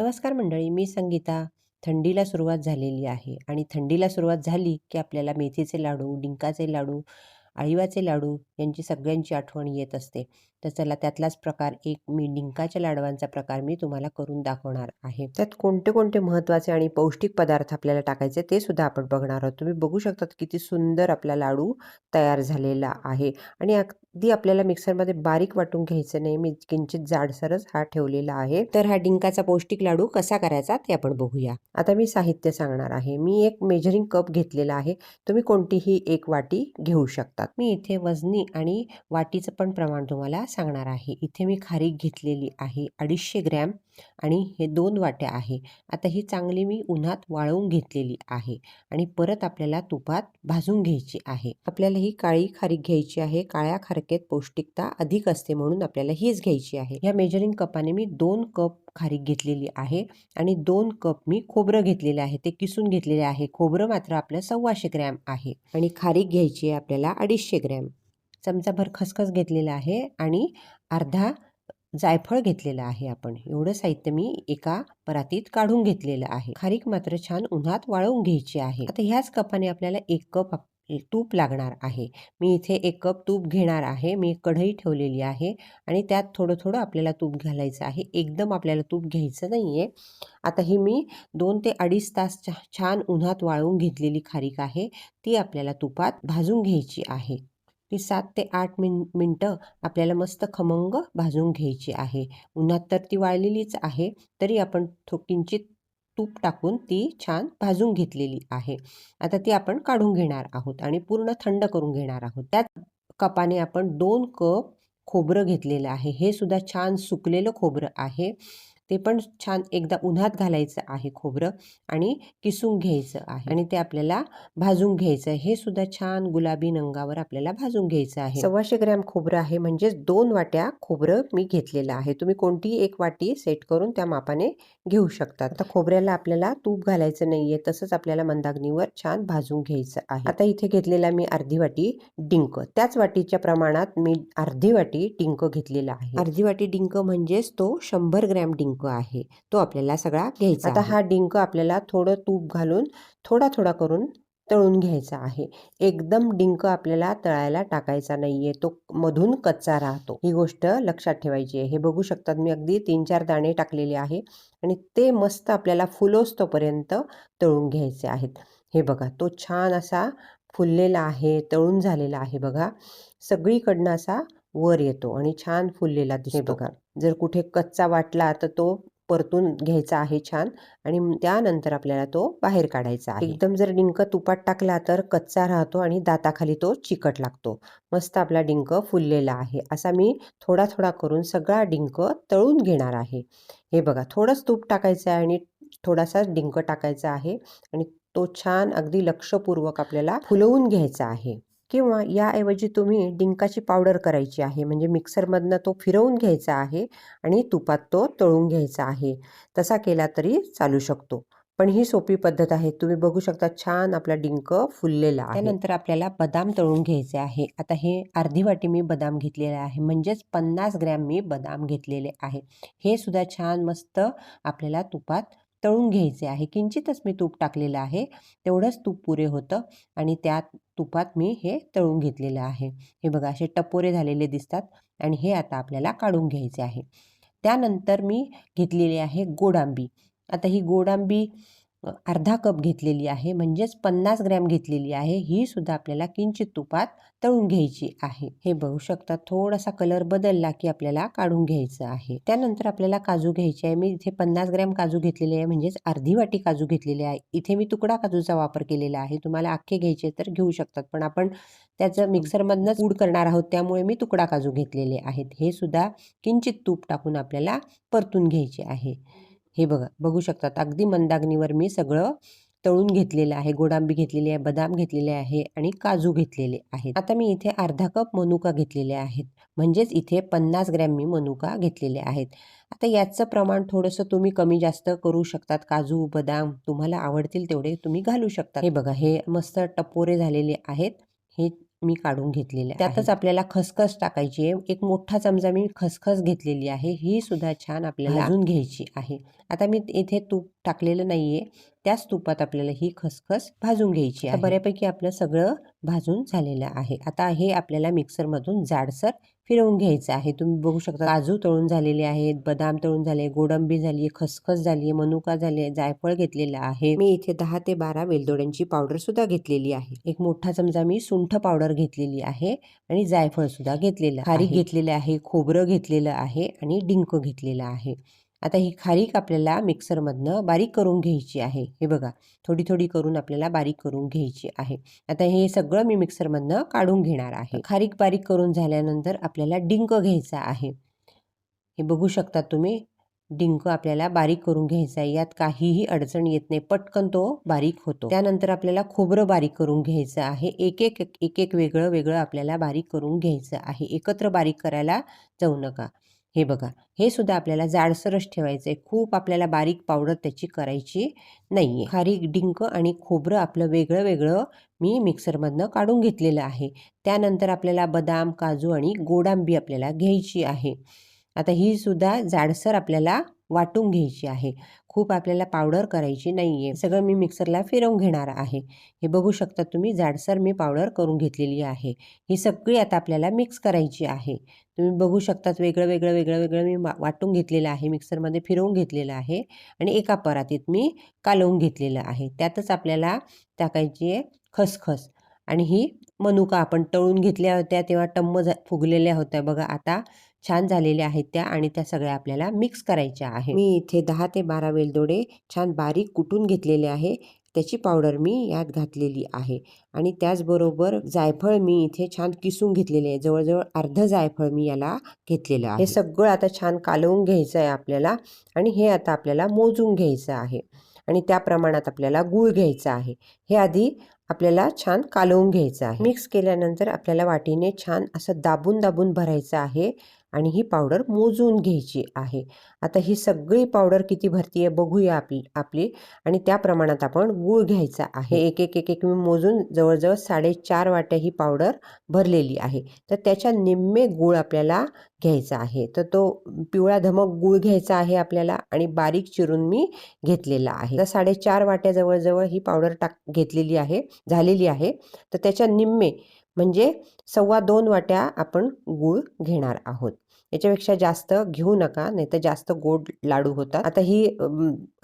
नमस्कार मंडळी मी संगीता. थंडीला सुरुवात झालेली आहे आणि थंडीला सुरुवात झाली की आपल्याला मेथीचे लाडू डिंकाचे लाडू आळीवाचे लाडू यांची सगळ्यांची आठवण येत असते. तर चला त्यातलाच प्रकार एक मी डिंकाच्या लाडवांचा प्रकार मी तुम्हाला करून दाखवणार आहे. त्यात कोणते कोणते महत्त्वाचे आणि पौष्टिक पदार्थ आपल्याला टाकायचे ते सुद्धा आपण बघणार आहोत. तुम्ही बघू शकता किती सुंदर आपला लाडू तयार झालेला आहे आणि अगदी आपल्याला मिक्सरमध्ये बारीक वाटून घ्यायचं नाही मी किंचित जाडसरच हा ठेवलेला आहे. तर हा डिंकाचा पौष्टिक लाडू कसा करायचा ते आपण बघूया. आता मी साहित्य सांगणार आहे. मी एक मेजरिंग कप घेतलेला आहे. तुम्ही कोणतीही एक वाटी घेऊ शकतात. मी इथे वजनी आणि वाटीचं पण प्रमाण तुम्हाला सांगणार आहे. इथे मी खारीक घेतलेली आहे अडीचशे ग्रॅम आणि हे दोन वाट्या आहे. आता ही चांगली मी उन्हात वाळवून घेतलेली आहे आणि परत आपल्याला तुपात भाजून घ्यायची आहे. आपल्याला ही काळी खारीक घ्यायची आहे. काळ्या खारकेत पौष्टिकता अधिक असते म्हणून आपल्याला हीच घ्यायची आहे. या मेजरिंग कपाने मी दोन कप खारीक घेतलेली आहे आणि दोन कप मी खोबरं घेतलेलं आहे. ते किसून घेतलेले आहे. खोबरं मात्र आपलं सव्वाशे ग्रॅम आहे आणि खारीक घ्यायची आहे आपल्याला अडीचशे ग्रॅम. चमचाभर खसखस घेतलेला आहे आणि अर्धा जायफळ घेतलेलं आहे आपण. एवढं साहित्य मी एका परातीत काढून घेतलेलं आहे. खारीक मात्र छान उन्हात वाळवून घ्यायची आहे. आता ह्याच कपाने आपल्याला एक कप तूप लागणार आहे. मी इथे एक कप तूप घेणार आहे. मी कढई ठेवलेली आहे आणि त्यात थोडं थोडं आपल्याला तूप घालायचं आहे. एकदम आपल्याला तूप घ्यायचं नाही आहे आता ही मी दोन ते अडीच तास छान उन्हात वाळवून घेतलेली खारीक आहे. ती आपल्याला तुपात भाजून घ्यायची आहे. ती सात ते आठ मिन मिनटं आपल्याला मस्त खमंग भाजून घ्यायची आहे. उन्हात तर ती वाळलेलीच आहे तरी आपण थो किंचित तूप टाकून ती छान भाजून घेतलेली आहे. आता ती आपण काढून घेणार आहोत आणि पूर्ण थंड करून घेणार आहोत. त्यात कपाने आपण दोन कप खोबरं घेतलेलं आहे. हे सुद्धा छान सुकलेलं खोबरं आहे. ते पण छान एकदा उन्हात घालायचं आहे खोबरं आणि किसून घ्यायचं आहे. आणि ते आपल्याला भाजून घ्यायचं आहे. हे सुद्धा छान गुलाबी नंगावर आपल्याला भाजून घ्यायचं आहे. सव्वाशे ग्रॅम खोबरं आहे. म्हणजेच दोन वाट्या खोबरं मी घेतलेलं आहे. तुम्ही कोणतीही एक वाटी सेट करून त्या मापाने घेऊ शकतात आता खोबऱ्याला आपल्याला तूप घालायचं नाहीये. तसंच आपल्याला मंदाग्नीवर छान भाजून घ्यायचं आहे. आता इथे घेतलेला मी अर्धी वाटी डिंक. त्याच वाटीच्या प्रमाणात मी अर्धी वाटी डिंक घेतलेला आहे. अर्धी वाटी डिंक म्हणजेच तो शंभर ग्रॅम डिंक. आहे तो आपल्याला सगळा घ्यायचा आता हा डिंक आपल्याला थोडं तूप घालून थोडा थोडा करून तळून घ्यायचा आहे. एकदम डिंक आपल्याला तळायला टाकायचा नाहीये तो मधून कच्चा राहतो. ही गोष्ट लक्षात ठेवायची आहे. हे बघू शकतात मी अगदी तीन चार दाणे टाकलेले आहे आणि ते मस्त आपल्याला फुलोस्तोपर्यंत तळून घ्यायचे आहेत. हे बघा तो छान असा फुललेला आहे तळून झालेला आहे बघा. सगळीकडनं असा वर येतो आणि छान फुललेला दिसतो बघा जर कुठे कच्चा वाटला तर तो परतून घ्यायचा आहे छान आणि त्यानंतर आपल्याला तो बाहेर काढायचा आहे. एकदम जर डिंक तुपात टाकला तर कच्चा राहतो आणि दाताखाली तो चिकट लागतो. मस्त आपला डिंक फुललेला आहे. असा मी थोडा थोडा करून सगळा डिंक तळून घेणार आहे. हे बघा थोडंच तूप टाकायचं आहे आणि थोडासा डिंक टाकायचा आहे आणि तो छान अगदी लक्षपूर्वक आपल्याला फुलवून घ्यायचा आहे. किंवा याऐवजी तुम्ही डिंकाची पावडर करायची आहे. म्हणजे मिक्सरमधनं तो फिरवून घ्यायचा आहे आणि तुपात तो तळून घ्यायचा आहे. तसा केला तरी चालू शकतो. पण ही सोपी पद्धत आहे. तुम्ही बघू शकता छान आपला डिंक फुललेला आहे. त्यानंतर आपल्याला बदाम तळून घ्यायचे आहे. आता हे अर्धी वाटी मी बदाम घेतलेले आहे. म्हणजेच पन्नास ग्रॅम मी बदाम घेतलेले आहे. हे सुद्धा छान मस्त आपल्याला तुपात तळून घ्यायचे आहे. किंचितच मी तूप टाकलेलं आहे. तेवढंच तूप पुरे होतं आणि त्या तुपात मी हे तळून घेतलेलं आहे. हे बघा असे टपोरे झालेले दिसतात आणि हे आता आपल्याला काढून घ्यायचे आहे. त्यानंतर मी घेतलेली आहे गोडांबी. आता ही गोडांबी अर्धा कप घेतलेली आहे म्हणजेच पन्नास ग्रॅम घेतलेली आहे. ही सुद्धा आपल्याला किंचित तुपात तळून घ्यायची आहे. हे बघू शकता थोडासा कलर बदलला की आपल्याला काढून घ्यायचं आहे. त्यानंतर आपल्याला काजू घ्यायचे आहे. मी इथे पन्नास ग्रॅम काजू घेतलेले आहे म्हणजेच अर्धी वाटी काजू घेतलेले आहे. इथे मी तुकडा काजूचा वापर केलेला आहे. तुम्हाला अख्खे घ्यायचे तर घेऊ शकतात पण आपण त्याचं मिक्सरमधनंच पूड करणार आहोत त्यामुळे मी तुकडा काजू घेतलेले आहेत. हे सुद्धा किंचित तूप टाकून आपल्याला परतून घ्यायचे आहे. हे बघा बघू शकतात. अगदी मंदाग्नीवर मी सगळं तळून घेतलेलं आहे. गोडांबी घेतलेली आहे बदाम घेतलेले आहे आणि काजू घेतलेले आहेत. आता मी इथे अर्धा कप मनुका घेतलेले आहेत. म्हणजेच इथे पन्नास ग्रॅम मी मनुका घेतलेले आहेत. आता याचं प्रमाण थोडंसं तुम्ही कमी जास्त करू शकतात. काजू बदाम तुम्हाला आवडतील तेवढे तुम्ही घालू शकता हे बघा हे मस्त टपोरे झालेले आहेत. हे मी काढून घेतलेले त्यातच आपल्याला खसखस टाकायची आहे. एक मोठा चमचा मी खसखस घेतलेली आहे. ही सुद्धा छान आपल्याला भाजून घ्यायची आहे. आता मी इथे तूप टाकलेलं नाहीये. त्याच तुपात आपल्याला ही खसखस भाजून घ्यायची आहे. बऱ्यापैकी आपलं सगळं भाजून झालेलं आहे. आता हे आपल्याला मिक्सरमधून जाडसर फिरवून घ्यायचं आहे. तुम्ही बघू शकता काजू तळून झालेले आहेत बदाम तळून झाले गोडंबी झाली खसखस झाली आहे मनुका झाली आहे जायफळ घेतलेलं आहे. मी इथे दहा ते बारा वेलदोड्यांची पावडर सुद्धा घेतलेली आहे. एक मोठा चमचा मी सुंठ पावडर घेतलेली आहे आणि जायफळ सुद्धा घेतलेलं खारीक घेतलेलं आहे खोबरं घेतलेलं आहे आणि डिंक घेतलेलं आहे. आता ही खारीक आपल्याला मिक्सरमधनं बारीक करून घ्यायची आहे. हे बघा थोडी थोडी करून आपल्याला बारीक करून घ्यायची आहे. आता हे सगळं मी मिक्सरमधनं काढून घेणार आहे. खारीक बारीक करून झाल्यानंतर आपल्याला डिंक घ्यायचा आहे. हे बघू शकता तुम्ही डिंक आपल्याला बारीक करून घ्यायचा आहे. यात काहीही अडचण येत नाही. पटकन तो बारीक होतो. त्यानंतर आपल्याला खोबरं बारीक करून घ्यायचं आहे. एक एक एक एक वेगळं वेगळं आपल्याला बारीक करून घ्यायचं आहे. एकत्र बारीक करायला जाऊ नका. हे बघा हे सुद्धा आपल्याला जाडसरच ठेवायचं आहे खूप आपल्याला बारीक पावडर त्याची करायची नाही आहे खारीक डिंक आणि खोबरं आपलं वेगळं वेगळं मी मिक्सरमधनं काढून घेतलेलं आहे. त्यानंतर आपल्याला बदाम काजू आणि गोडांबी आपल्याला घ्यायची आहे. आता ही सुद्धा जाडसर आपल्याला वाटून घ्यायची आहे. खूप आपल्याला पावडर करायची नाही आहे सगळं मी मिक्सरला फिरवून घेणार आहे. हे बघू शकता तुम्ही जाडसर मी पावडर करून घेतलेली आहे. ही सगळी आता आपल्याला मिक्स करायची आहे. तुम्ही बघू शकतात वेगळं वेगळं वेगळं वेगळं मी वाटून घेतलेलं आहे. मिक्सरमध्ये फिरवून घेतलेलं आहे. आणि एका परातीत मी कालवून घेतलेलं आहे. त्यातच आपल्याला टाकायची आहे खसखस. आणि ही मनुका आपण तळून घेतल्या होत्या तेव्हा टम्म फुगलेल्या होत्या. बघा आता छान झालेल्या आहेत त्या आणि त्या सगळ्या आपल्याला मिक्स करायच्या आहे मी इथे दहा ते बारा वेलदोडे छान बारीक कुटून घेतलेले आहे. त्याची पावडर मी यात घातलेली आहे. आणि त्याचबरोबर जायफळ मी इथे छान किसून घेतलेले आहे. जवळजवळ अर्ध जायफळ मी याला घेतलेलं आहे. हे सगळं आता छान कालवून घ्यायचं आहे आपल्याला आणि हे आता आपल्याला मोजून घ्यायचं आहे. आणि त्या प्रमाणात आपल्याला गूळ घ्यायचा आहे. हे आधी आपल्याला छान कालवून घ्यायचं आहे. मिक्स केल्यानंतर आपल्याला वाटीने छान असं दाबून दाबून भरायचं आहे. आणि ही पावडर मोजून घ्यायची आहे. आता ही सगळी पावडर किती भरती आहे बघूया आपली आपली. आणि त्या प्रमाणात आपण गूळ घ्यायचा आहे. एक एक एक एक मी मोजून जवळजवळ साडेचार वाट्या ही पावडर भरलेली आहे. तर त्याच्या निम्मे गूळ आपल्याला घ्यायचा आहे. तर तो पिवळा धमक गूळ घ्यायचा आहे आपल्याला आणि बारीक चिरून मी घेतलेला आहे. तर साडेचार वाट्या जवळजवळ ही पावडर टाक घेतलेली आहे झालेली आहे. तर त्याच्या निम्मे म्हणजे सव्वा दोन वाट्या आपण गूळ घेणार आहोत. याच्यापेक्षा जास्त घेऊ नका नाही तर जास्त गोड लाडू होतात. आता ही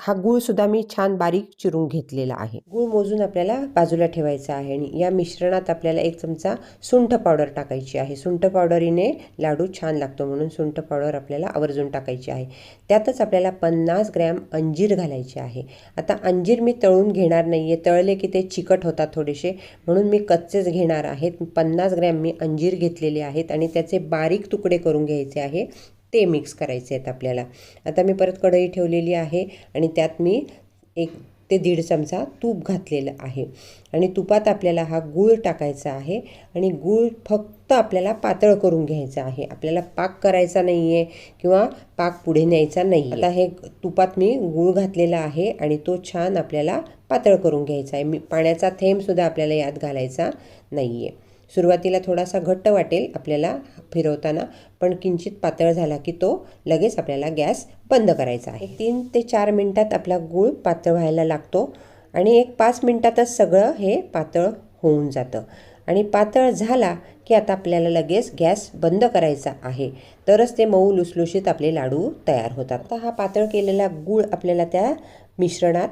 हा गूळ सुद्धा मी छान बारीक चिरून घेतलेला आहे. गूळ मोजून आपल्याला बाजूला ठेवायचा आहे आणि या मिश्रणात आपल्याला एक चमचा सुंठ पावडर टाकायची आहे. सुंठ पावडरीने लाडू छान लागतो म्हणून सुंठ पावडर आपल्याला आवर्जून टाकायची आहे. त्यातच आपल्याला पन्नास ग्रॅम अंजीर घालायचे आहे. आता अंजीर मी तळून घेणार नाही आहे तळले की ते चिकट होतात थोडेसे. म्हणून मी कच्चेच घेणार आहेत पन्नास ग्रॅम मी अंजीर घेतलेले आहेत आणि त्याचे बारीक तुकडे करून घ्यायचे आहे ते मिक्स करायचे आहेत आपल्याला. आता मी परत कढई ठेवलेली आहे आणि त्यात मी एक ते दीड चमचा तूप घातलेलं आहे. आणि तुपात आपल्याला हा गूळ टाकायचा आहे आणि गूळ फक्त आपल्याला पातळ करून घ्यायचा आहे. आपल्याला पाक करायचा नाही आहे किंवा पाक पुढे न्यायचा नाही आता हे तुपात मी गूळ घातलेला आहे आणि तो छान आपल्याला पातळ करून घ्यायचा आहे. मी पाण्याचा थेंबसुद्धा आपल्याला यात घालायचा नाही आहे सुरुवातीला थोडासा घट्ट वाटेल आपल्याला फिरवताना पण किंचित पातळ झाला की तो लगेच आपल्याला गॅस बंद करायचा आहे. तीन ते चार मिनटात आपला गूळ पातळ व्हायला लागतो आणि एक पाच मिनटातच सगळं हे पातळ होऊन जातं. आणि पातळ झाला की आता आपल्याला लगेच गॅस बंद करायचा आहे. तरच ते मऊ लुसलुशीत आपले लाडू तयार होतात. आता हा पातळ केलेला गूळ आपल्याला त्या मिश्रणात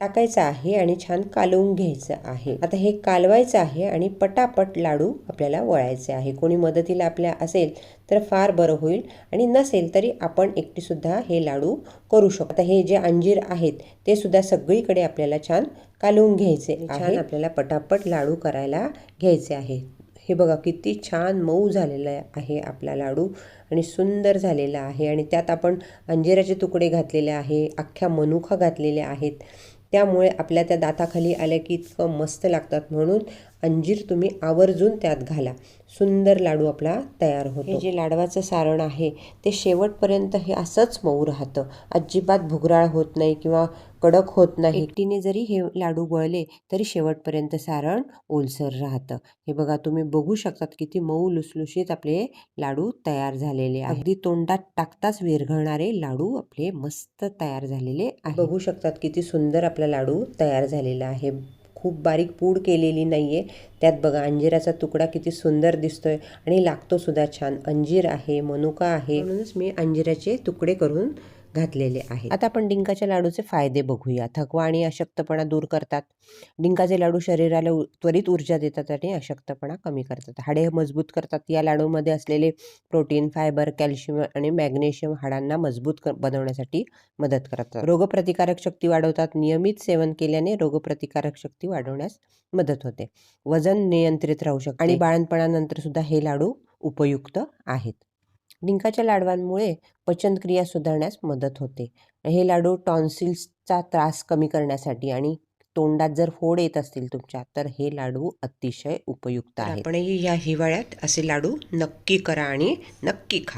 टाकायचं आहे आणि छान कालवून घ्यायचं आहे. आता हे कालवायचं आहे आणि पटापट लाडू आपल्याला वळायचे आहे. कोणी मदतीला आपल्या असेल तर फार बरं होईल आणि नसेल तरी आपण एकटीसुद्धा हे लाडू करू शकतो. आता हे जे अंजीर आहेत ते सुद्धा सगळीकडे आपल्याला छान कालवून घ्यायचे छान आपल्याला पटापट लाडू करायला घ्यायचे आहे. हे बघा किती छान मऊ झालेला आहे आपला लाडू आणि सुंदर झालेला आहे. आणि त्यात आपण अंजिराचे तुकडे घातलेले आहे अख्ख्या मनुखा घातलेल्या आहेत. त्यामुळे आपल्या त्या दाताखाली आल्या की इतकं मस्त लागतात म्हणून अंजीर तुम्ही आवर्जून त्यात घाला. सुंदर लाडू आपला तयार होतो. हे जे लाडवाचं सारण आहे ते शेवटपर्यंत हे असंच मऊ राहतं. अजिबात भुगराळ होत नाही किंवा कडक होत नाही. एकटीने जरी हे लाडू वळले तरी शेवटपर्यंत सारण ओलसर राहतं. हे बघा तुम्ही बघू शकतात किती मऊ लुसलुशीत आपले लाडू तयार झालेले आहे अगदी तोंडात टाकताच विरघळणारे लाडू आपले मस्त तयार झालेले आहे बघू शकतात किती सुंदर आपला लाडू तयार झालेला आहे. खूप बारीक पूड केलेली नाहीये. त्यात बघा अंजिराचा तुकडा किती सुंदर दिसतोय आणि लागतो सुद्धा छान. अंजीर आहे मनुका आहे. म्हणूनच मी अंजिराचे तुकडे करून घातलेले आहे आता आपण डिंकाच्या लाडूचे फायदे बघूया. थकवा आणि अशक्तपणा दूर करतात. डिंकाचे लाडू शरीराला त्वरित ऊर्जा देतात आणि अशक्तपणा कमी करतात. हाडे मजबूत करतात. या लाडूमध्ये असलेले प्रोटीन फायबर कॅल्शियम आणि मॅग्नेशियम हाडांना मजबूत क- बनवण्यासाठी मदत करतात. रोगप्रतिकारक शक्ती वाढवतात. नियमित सेवन केल्याने रोगप्रतिकारक शक्ती वाढवण्यास मदत होते. वजन नियंत्रित राहू शकते. आणि बाळणपणानंतर सुद्धा हे लाडू उपयुक्त आहेत. डिंकाच्या लाडवांमुळे पचनक्रिया सुधारण्यास मदत होते. हे लाडू टॉन्सिल्सचा त्रास कमी करण्यासाठी आणि तोंडात जर फोड येत असतील तुमच्या तर हे लाडू अतिशय उपयुक्त आहेत. आपणही या हिवाळ्यात असे लाडू नक्की करा आणि नक्की खा.